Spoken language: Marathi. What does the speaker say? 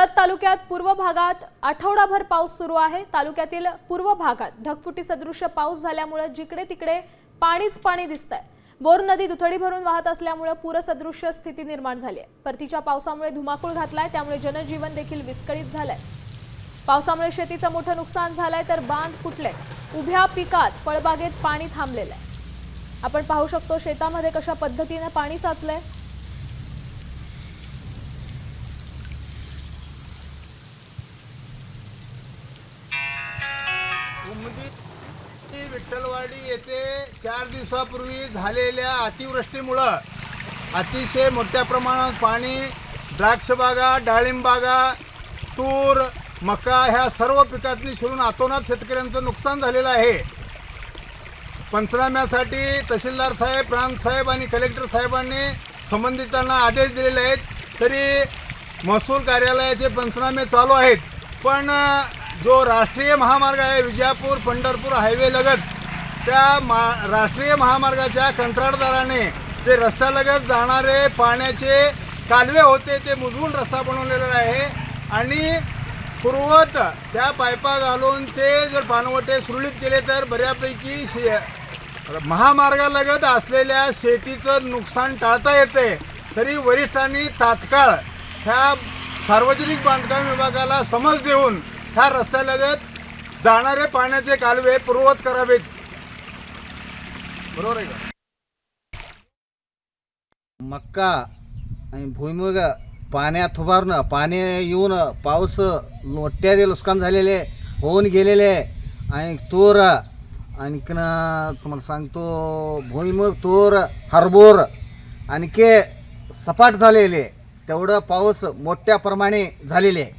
जत तालुक्यात पूर्व भागात आठवडाभर पाऊस सुरू आहे. तालुक्यातील पूर्व भागात ढगफुटी सदृश्य पाऊस झाल्यामुळे जिकडे तिकडे पाणीच पाणी दिसतंय. बोर नदी दुथडी भरून वाहत असल्यामुळे पूरसदृश्य स्थिती निर्माण झाली आहे परतीच्या पावसामुळे धुमाकूळ घातलाय त्यामुळे जनजीवन देखील विस्कळीत झालंय. पावसामुळे शेतीचं मोठं नुकसान झालंय तर बांध फुटले उभ्या पिकात फळबागेत पाणी थांबलेलं आहे आपण पाहू शकतो शेतामध्ये कशा पद्धतीनं पाणी साचलंय. उमदी विठ्ठलवाडी येथे चार दिवसापूर्वी झालेल्या अतिवृष्टीमुळं अतिशय मोठ्या प्रमाणात पाणी द्राक्षबागा डाळिंबागा डाळिंब बागा तूर मका ह्या सर्व पिकातनी शिरून आतोनात शेतकऱ्यांचं नुकसान झालेलं आहे. पंचनाम्यासाठी तहसीलदार साहेब प्रांत साहेब आणि कलेक्टर साहेबांनी संबंधितांना आदेश दिलेले आहेत. तरी महसूल कार्यालयाचे पंचनामे चालू आहेत. पण जो राष्ट्रीय महामार्ग आहे विजापूर पंढरपूर हायवे लगत त्या मा राष्ट्रीय महामार्गाच्या कंत्राटदाराने ते रस्त्यालगत जाणारे पाण्याचे कालवे होते ते मुजवून रस्ता बनवलेला आहे. आणि पूर्वत त्या पायपा घालून ते जर पानवटे सुरळीत केले तर बऱ्यापैकी शे महामार्गालगत असलेल्या शेतीचं नुकसान टाळता येते. तरी वरिष्ठांनी तात्काळ ह्या सार्वजनिक बांधकाम विभागाला समज देऊन ह्या रस्त्यालगत जाणारे पाण्याचे कालवे पूर्वत करावेत. बरोबर आहे का? मक्का आणि भुईमुग पाण्यात उभारणं पाणी येऊन पाऊस लोट्याचे नुकसान झालेले होऊन गेलेले आणि तूर आणखीन तुम्हाला सांगतो भुईमुग तूर हरभोर आणखी सपाट झालेले तेवढं पाऊस मोठ्या प्रमाणे झालेले. आहे